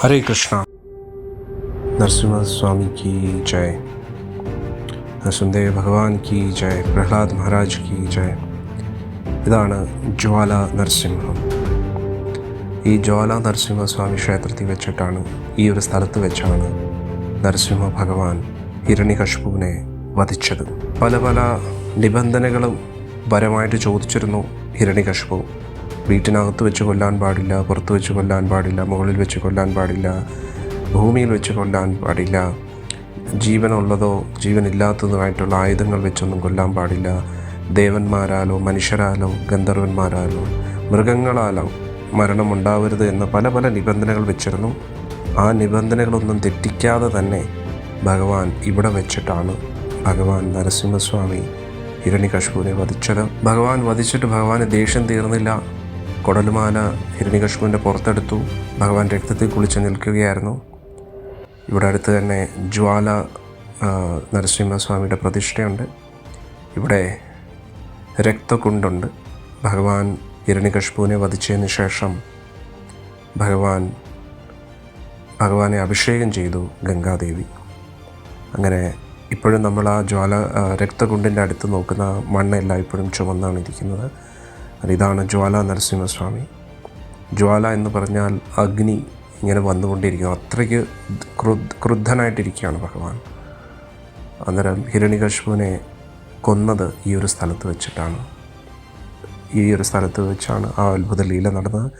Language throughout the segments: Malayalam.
ഹരേ കൃഷ്ണ. നരസിംഹ സ്വാമി കി ജയ്. നരസിംഹദേവ് ഭഗവാൻ കി ജയ്. പ്രഹ്ലാദ് മഹാരാജ് കി ജയ്. ഇതാണ് ജ്വാല നരസിംഹം. ഈ ജ്വാല നരസിംഹസ്വാമി ക്ഷേത്രത്തിൽ വെച്ചിട്ടാണ് ഈ ഒരു സ്ഥലത്ത് വെച്ചാണ് നരസിംഹ ഭഗവാൻ ഹിരണികശുപുവിനെ വധിച്ചത്. പല പല നിബന്ധനകളും പരമായിട്ട് ചോദിച്ചിരുന്നു ഹിരണ്യകശിപു. വീട്ടിനകത്ത് വെച്ച് കൊല്ലാൻ പാടില്ല പുറത്ത് വെച്ച് കൊല്ലാൻ പാടില്ല മുകളിൽ വെച്ച് കൊല്ലാൻ പാടില്ല ഭൂമിയിൽ വെച്ച് കൊല്ലാൻ പാടില്ല ജീവനുള്ളതോ ജീവനില്ലാത്തതുമായിട്ടുള്ള ആയുധങ്ങൾ വെച്ചൊന്നും കൊല്ലാൻ പാടില്ല. ദേവന്മാരാലോ മനുഷ്യരാലോ ഗന്ധർവന്മാരാലോ മൃഗങ്ങളാലോ മരണമുണ്ടാവരുത് എന്ന പല പല നിബന്ധനകൾ വെച്ചിരുന്നു. ആ നിബന്ധനകളൊന്നും തെറ്റിക്കാതെ തന്നെ ഭഗവാൻ ഇവിടെ വെച്ചിട്ടാണ് ഭഗവാൻ നരസിംഹസ്വാമി ഹിരണ്യകശുവിനെ വധിച്ചത്. ഭഗവാൻ വധിച്ചിട്ട് ഭഗവാന് ദേഷ്യം തീർന്നില്ല. കൊടലുമാല ഹിരണികഷ്മുവിന്റെ പുറത്തെടുത്തു. ഭഗവാൻ രക്തത്തിൽ കുളിച്ച് നിൽക്കുകയായിരുന്നു. ഇവിടെ അടുത്ത് തന്നെ ജ്വാല നരസിംഹസ്വാമിയുടെ പ്രതിഷ്ഠയുണ്ട്. ഇവിടെ രക്തകുണ്ടുണ്ട്. ഭഗവാൻ ഹിരണികഷ്പുവിനെ വധിച്ചതിന് ശേഷം ഭഗവാൻ ഭഗവാനെ അഭിഷേകം ചെയ്തു ഗംഗാദേവി. അങ്ങനെ ഇപ്പോഴും നമ്മൾ ആ ജ്വാല രക്തകുണ്ടിന്റെ അടുത്ത് നോക്കുന്ന മണ്ണെല്ലാം ഇപ്പോഴും ചുമന്നാണ് ഇരിക്കുന്നത്. ഇതാണ് ജ്വാല നരസിംഹസ്വാമി. ജ്വാല എന്ന് പറഞ്ഞാൽ അഗ്നി ഇങ്ങനെ വന്നുകൊണ്ടിരിക്കുന്നു. അത്രയ്ക്ക് ക്രുദ്ധ ക്രുദ്ധനായിട്ടിരിക്കുകയാണ് ഭഗവാൻ. അന്നേരം ഹിരണികശുവിനെ കൊന്നത് ഈ ഒരു സ്ഥലത്ത് വെച്ചിട്ടാണ്. ഈ ഒരു സ്ഥലത്ത് വെച്ചാണ് ആ അത്ഭുത ലീല നടന്നത്.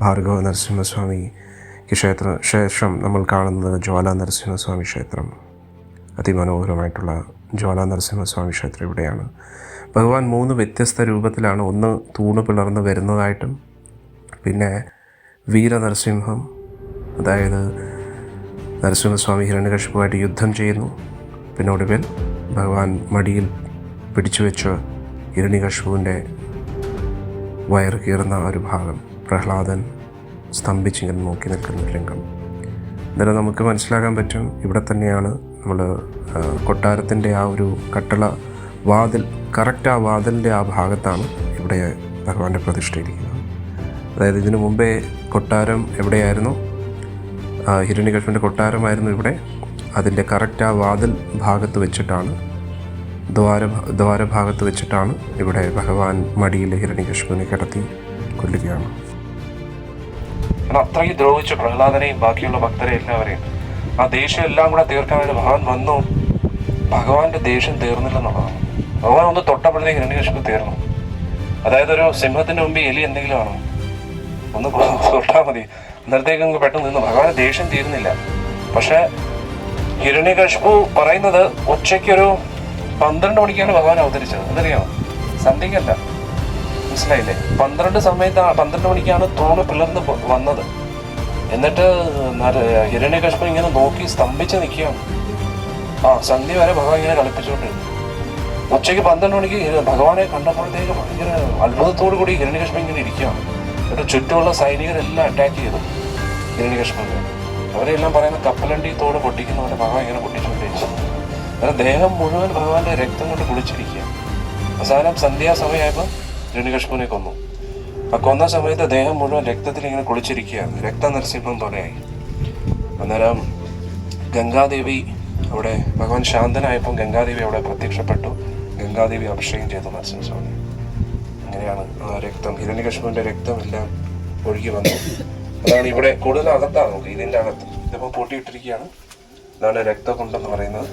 ഭാർഗവ നരസിംഹസ്വാമി ക്ഷേത്ര ശേഷം നമ്മൾ കാണുന്നത് ജ്വാല നരസിംഹസ്വാമി ക്ഷേത്രം. അതിമനോഹരമായിട്ടുള്ള ജ്വാല നരസിംഹസ്വാമി ക്ഷേത്രം ഇവിടെയാണ്. ഭഗവാൻ മൂന്ന് വ്യത്യസ്ത രൂപത്തിലാണ് ഒന്ന് തൂണ് പിളർന്ന് വരുന്നതായിട്ടും പിന്നെ വീരനരസിംഹം അതായത് നരസിംഹസ്വാമി ഹിരണ്യകശിപ്പുമായിട്ട് യുദ്ധം ചെയ്യുന്നു. പിന്നെ ഒടുവിൽ ഭഗവാൻ മടിയിൽ പിടിച്ചു വെച്ച് ഹിരണ്യകശിപുവിന്റെ വയറ് കീറുന്ന ഒരു ഭാഗം പ്രഹ്ലാദൻ സ്തംഭിച്ചിങ്ങനെ നോക്കി നിൽക്കുന്ന രംഗം അന്നേരം നമുക്ക് മനസ്സിലാക്കാൻ പറ്റും ഇവിടെ തന്നെയാണ് നമ്മൾ കൊട്ടാരത്തിന്റെ ആ ഒരു കട്ടള വാതിൽ കറക്റ്റ് ആ വാതിലിന്റെ ആ ഭാഗത്താണ് ഇവിടെ ഭഗവാന്റെ പ്രതിഷ്ഠയിരിക്കുന്നത്. അതായത് ഇതിനു മുമ്പേ കൊട്ടാരം എവിടെയായിരുന്നു? ഹിരണ്യകൃഷ്ണന്റെ കൊട്ടാരമായിരുന്നു ഇവിടെ. അതിന്റെ കറക്റ്റ് ആ വാതിൽ ഭാഗത്ത് വെച്ചിട്ടാണ് ദ്വാര ദ്വാരഭാഗത്ത് വെച്ചിട്ടാണ് ഇവിടെ ഭഗവാൻ മടിയിൽ ഹിരണ്യകൃഷ്ണനെ കിടത്തി കൊല്ലുകയാണ്. അത്രയും ദ്രോഹിച്ച പ്രഹ്ലാദനെയും ബാക്കിയുള്ള ഭക്തരെ എല്ലാവരെയും ആ ദേഷ്യം എല്ലാം കൂടെ തീർക്കാൻ വേണ്ടി ഭഗവാൻ വന്നു. ഭഗവാന്റെ ദേഷ്യം തീർന്നില്ലെന്നുള്ളതാണ് ഭഗവാൻ ഒന്ന് തൊട്ടപ്പോഴത്തേക്ക് ഹിരണ്യകശിപ്പ് തീർന്നു. അതായത് ഒരു സിംഹത്തിന്റെ മുമ്പ് എലി എന്തെങ്കിലും ആണോ? ഒന്ന് തൊട്ടാൽ മതി. അന്നേരത്തേക്ക് പെട്ടെന്ന് നിന്ന്. ഭഗവാന് ദേഷ്യം തീരുന്നില്ല. പക്ഷെ ഹിരണ്യകശിപ്പു പറയുന്നത് ഉച്ചയ്ക്കൊരു പന്ത്രണ്ട് മണിക്കാണ് ഭഗവാൻ അവതരിച്ചത്. അതറിയാമോ? സന്ധ്യക്കല്ല മനസ്സിലായില്ലേ? പന്ത്രണ്ട് സമയത്താണ് പന്ത്രണ്ട് മണിക്കാണ് തൂണ് പിളർന്ന് വന്നത്. എന്നിട്ട് ഹിരണ്യകശിപു ഇങ്ങനെ നോക്കി സ്തംഭിച്ച് നിൽക്കുകയാണ്. ആ സന്ധ്യ വരെ ഭഗവാൻ ഇങ്ങനെ കളിപ്പിച്ചുകൊണ്ടിരുന്നു ഉച്ചയ്ക്ക് പന്ത്രണ്ട് മണിക്ക് ഭഗവാനെ കണ്ടപ്പോഴത്തേക്ക് ഭയങ്കര അത്ഭുതത്തോടു കൂടി ഹിരണ്യകശിപു ഇങ്ങനെ ഇരിക്കുകയാണ്. എന്നിട്ട് ചുറ്റുമുള്ള സൈനികരെല്ലാം അറ്റാക്ക് ചെയ്തു ഹിരണ്യകശിപുവിനെ അവരെല്ലാം പറയുന്ന കപ്പലണ്ടി തോട് പൊട്ടിക്കുന്ന പോലെ ഭഗവാൻ ഇങ്ങനെ പൊട്ടിച്ചുകൊണ്ടിരിച്ചു അന്നേരം ദേഹം മുഴുവൻ ഭഗവാന്റെ രക്തം കൊണ്ട് കുളിച്ചിരിക്കുക അവസാനം സന്ധ്യാസമയമായപ്പോൾ ഹിരണ്യകശിപുവിനെ കൊന്നു. ആ കൊന്ന സമയത്ത് ദേഹം മുഴുവൻ രക്തത്തിൽ ഇങ്ങനെ കുളിച്ചിരിക്കുകയാണ് രക്തനരസിംഹം പോലെയായി. അന്നേരം ഗംഗാദേവി അവിടെ ഭഗവാൻ ശാന്തനായപ്പോൾ ഗംഗാദേവി അവിടെ പ്രത്യക്ഷപ്പെട്ടു. ഗംഗാദേവി അഭിഷേകം ചെയ്തു നരസിംഹസ്വാമി. അങ്ങനെയാണ് ആ രക്തം ഹിരണ്യകശിപുവിന്റെ രക്തം എല്ലാം ഒഴുകി വന്നു. അതാണ് ഇവിടെ കൂടുതൽ അകത്താണ് നമുക്ക് ഇതിന്റെ അകത്ത്. ഇതിപ്പോൾ പൂട്ടിയിട്ടിരിക്കുകയാണ്. ഇതാണ് രക്തകുണ്ടെന്ന് പറയുന്നത്.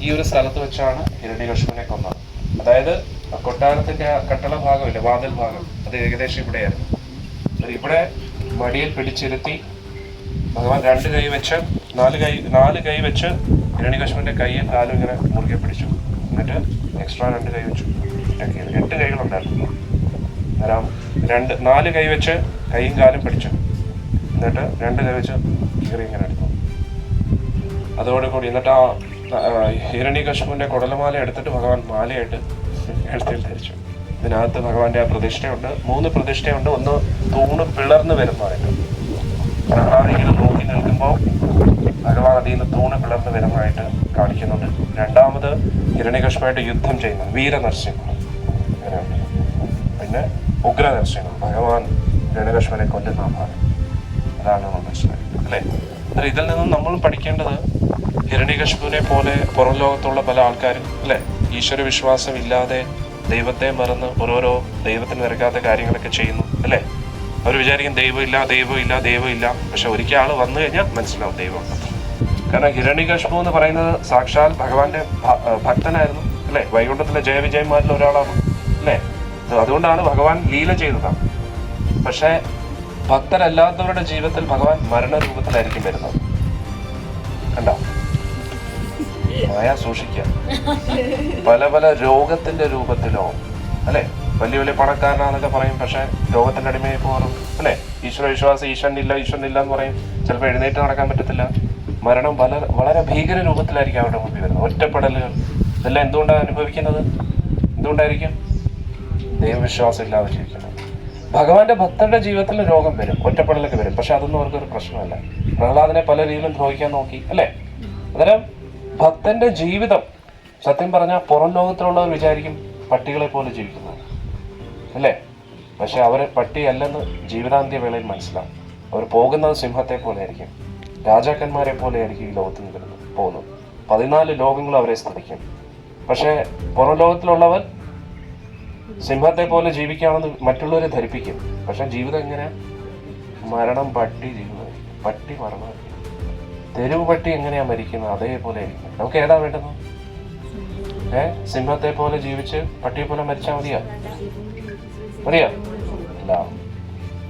ഈ ഒരു സ്ഥലത്ത് വെച്ചാണ് ഹിരണ്യകശിപുവിനെ കൊന്നത്. അതായത് കൊട്ടാരത്തിന്റെ കട്ടള ഭാഗമില്ല വാതിൽ ഭാഗം. അത് ഏകദേശം ഇവിടെയായിരുന്നു. ഇവിടെ മടിയിൽ പിടിച്ചിരുത്തി ഭഗവാൻ രണ്ട് കൈ വെച്ച് നാല് കൈ നാല് കൈ വെച്ച് ഹിരണ്യകശിപുവിന്റെ കൈയിൽ കാലും ഇങ്ങനെ മുറുകെ പിടിച്ചു. എന്നിട്ട് എക്സ്ട്രാ രണ്ട് കൈ വെച്ചു. എട്ട് കൈകളുണ്ടായിരുന്നു. അന്നേരം രണ്ട് നാല് കൈ വെച്ച് കൈയും കാലും പിടിച്ചു. എന്നിട്ട് രണ്ട് കൈ വെച്ച് കീറി ഇങ്ങനെ എടുത്തു. അതോടുകൂടി എന്നിട്ട് ആ ഹിരണ്യകശിപുവിന്റെ കുടലമാല എടുത്തിട്ട് ഭഗവാൻ മാലയായിട്ട് എഴുത്തിൽ ധരിച്ചു. ഇതിനകത്ത് ഭഗവാന്റെ ആ പ്രതിഷ്ഠയുണ്ട്. മൂന്ന് പ്രതിഷ്ഠയുണ്ട്. ഒന്ന് തൂണ് പിളർന്ന് വരുന്നതായിട്ട് പ്രഹ്ലാദ ഇങ്ങനെ നോക്കി നിൽക്കുമ്പോൾ ഭഗവാൻ അതിൽ നിന്ന് തൂണ് പിളർന്ന് വരുന്നതായിട്ട് കാണിക്കുന്നുണ്ട്. രണ്ടാമത് ഹിരണ്യകശിപമായിട്ട് യുദ്ധം ചെയ്യുന്ന. വീരനരസിംഹം. പിന്നെ ഉഗ്രനരസിംഹം. ഭഗവാൻ ഹിരണ്യകശിപനെ കൊല്ലുന്ന ഭാഗം. അതാണ് നമ്മൾ മനസ്സിലാക്കുന്നത് അല്ലേ? ഇതിൽ നിന്നും നമ്മൾ പഠിക്കേണ്ടത് ഹിരണ്യകശിപുവിനെ പോലെ പുറം ലോകത്തുള്ള പല ആൾക്കാരും അല്ലെ? ഈശ്വര വിശ്വാസം ഇല്ലാതെ ദൈവത്തെ മറന്ന് ഓരോരോ ദൈവത്തിന് നിരക്കാത്ത കാര്യങ്ങളൊക്കെ ചെയ്യുന്നു അല്ലേ? അവർ വിചാരിക്കും ദൈവം ഇല്ല ദൈവം ഇല്ല ദൈവം ഇല്ല പക്ഷെ ഒരിക്കൽ ആൾ വന്നു കഴിഞ്ഞാൽ മനസ്സിലാവും ദൈവം. കാരണം ഹിരണ്യകശിപു എന്ന് പറയുന്നത് സാക്ഷാൽ ഭഗവാന്റെ ഭക്തനായിരുന്നു അല്ലേ? വൈകുണ്ഠത്തിലെ ജയവിജയന്മാരിൽ ഒരാളാണ് അല്ലേ? അതുകൊണ്ടാണ് ഭഗവാൻ ലീല ചെയ്തതാണ് പക്ഷേ ഭക്തരല്ലാത്തവരുടെ ജീവിതത്തിൽ ഭഗവാൻ മരണരൂപത്തിലായിരിക്കും വരുന്നത്. കണ്ടോ? മായ സൂക്ഷിക്കുക. പല പല രോഗത്തിന്റെ രൂപത്തിലോ അല്ലെ? വലിയ വലിയ പണക്കാരനാന്നൊക്കെ പറയും പക്ഷെ രോഗത്തിന്റെ അടിമയായി പോകാറും അല്ലെ? ഈശ്വര വിശ്വാസം ഈശ്വരനില്ല ഈശ്വരനില്ല എന്ന് പറയും. ചിലപ്പോൾ എഴുന്നേറ്റ് നടക്കാൻ പറ്റത്തില്ല. മരണം പല വളരെ ഭീകര രൂപത്തിലായിരിക്കും അവരുടെ മുമ്പിൽ വരുന്നത്. ഒറ്റപ്പെടലുകൾ. ഇതെല്ലാം എന്തുകൊണ്ടാണ് അനുഭവിക്കുന്നത്? എന്തുകൊണ്ടായിരിക്കും? ദൈവവിശ്വാസം ഇല്ലാതെ ജീവിക്കുന്നത്. ഭഗവാന്റെ ഭക്തരുടെ ജീവിതത്തിൽ രോഗം വരും ഒറ്റപ്പെടലൊക്കെ വരും. പക്ഷെ അതൊന്നും അവർക്കൊരു പ്രശ്നമല്ല. പ്രഹ്ലാദനെ പല രീതിയിലും ദ്രോഹിക്കാൻ നോക്കി അല്ലേ? അന്നേരം ഭക്തന്റെ ജീവിതം സത്യം പറഞ്ഞാൽ പുറം ലോകത്തിലുള്ളവർ വിചാരിക്കും പട്ടികളെ പോലെ ജീവിക്കുന്നത്. അല്ലേ? പക്ഷെ അവരെ പട്ടിയല്ലെന്ന് ജീവിതാന്ത്യ വേളയിൽ മനസ്സിലാവും. അവർ പോകുന്നത് സിംഹത്തെ പോലെ ആയിരിക്കും. രാജാക്കന്മാരെ പോലെ ആയിരിക്കും ഈ ലോകത്ത് നിന്ന് പോകുന്നത്. പതിനാല് ലോകങ്ങൾ അവരെ സ്തുതിക്കും പക്ഷേ പുറം ലോകത്തിലുള്ളവർ സിംഹത്തെ പോലെ ജീവിക്കാമെന്ന് മറ്റുള്ളവരെ ധരിപ്പിക്കും. പക്ഷെ ജീവിതം എങ്ങനെ മരണം പട്ടി ജീവിതം. പട്ടി മരണം തെരുവ് പട്ടി എങ്ങനെയാ മരിക്കുന്നത്? അതേപോലെ ആയിരിക്കും. നമുക്ക് ഏതാ വേണ്ടത്? ഏ? സിംഹത്തെ പോലെ ജീവിച്ച് പട്ടിയെ പോലെ മരിച്ചാൽ മതിയാ? മതിയാ? അല്ല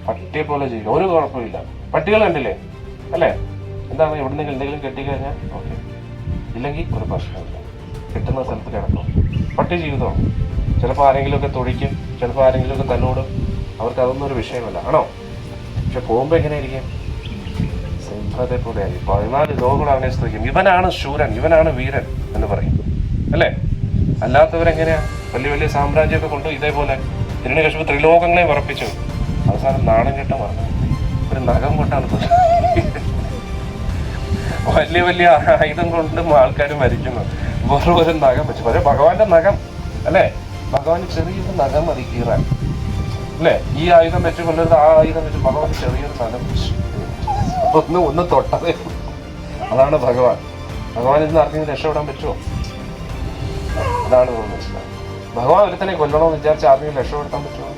പട്ടിയെ പോലെ ജീവിക്കും. ഒരു കുഴപ്പമില്ല. പട്ടികൾ കണ്ടില്ലേ? അല്ലേ? എന്താണ്? എവിടെന്നെങ്കിലും എന്തെങ്കിലും കെട്ടിക്കഴിഞ്ഞാൽ ഓക്കെ. ഇല്ലെങ്കിൽ ഒരു പ്രശ്നമില്ല. കിട്ടുന്ന സ്ഥലത്ത് കിടക്കും. പട്ടി ജീവിതമാണ്. ചിലപ്പോൾ ആരെങ്കിലുമൊക്കെ തൊഴിക്കും ചിലപ്പോൾ ആരെങ്കിലുമൊക്കെ തന്നോടും അവർക്ക് അതൊന്നും ഒരു വിഷയമല്ല. ആണോ? പക്ഷെ പോകുമ്പോൾ എങ്ങനെയായിരിക്കും? സിംഹത്തെ പോലെയായി പതിനാല് ലോകങ്ങൾ അവനെ ഇവനാണ് ശൂരൻ ഇവനാണ് വീരൻ എന്ന് പറയും. അല്ലേ? അല്ലാത്തവരെങ്ങനെയാ വലിയ വലിയ സാമ്രാജ്യമൊക്കെ കൊണ്ടു ഇതേപോലെ ഹിരണ്യകശിപു ത്രിലോകങ്ങളെ ഉറപ്പിച്ചു അവസാനം നാണം കെട്ട പറഞ്ഞു ഒരു നഖം കൊണ്ടാണ് വലിയ വലിയ ആയുധം കൊണ്ടും ആൾക്കാർ മരിക്കുന്നു. വെറും ഒരു നഖം വെച്ച്. പക്ഷേ ഭഗവാന്റെ നഖം അല്ലേ? ഭഗവാൻ ചെറിയൊരു നഖം മതി കീറാൻ. അല്ലേ? ഈ ആയുധം വെച്ച് കൊല്ലരുത് ആ ആയുധം വെച്ച് ഭഗവാൻ ചെറിയൊരു നഖം വെച്ച്. ഒന്ന് ഒന്ന് തൊട്ടതേ. അതാണ് ഭഗവാൻ. ഭഗവാൻ ഇന്ന് ആർക്കെങ്കിലും രക്ഷപ്പെടാൻ പറ്റുമോ? അതാണ് തോന്നുന്നത്. ഭഗവാൻ ഭഗവാൻ ഒരുത്തനെ കൊല്ലണമെന്ന് വിചാരിച്ച് ആർക്കെങ്കിലും രക്ഷപ്പെടുത്താൻ പറ്റുമോ?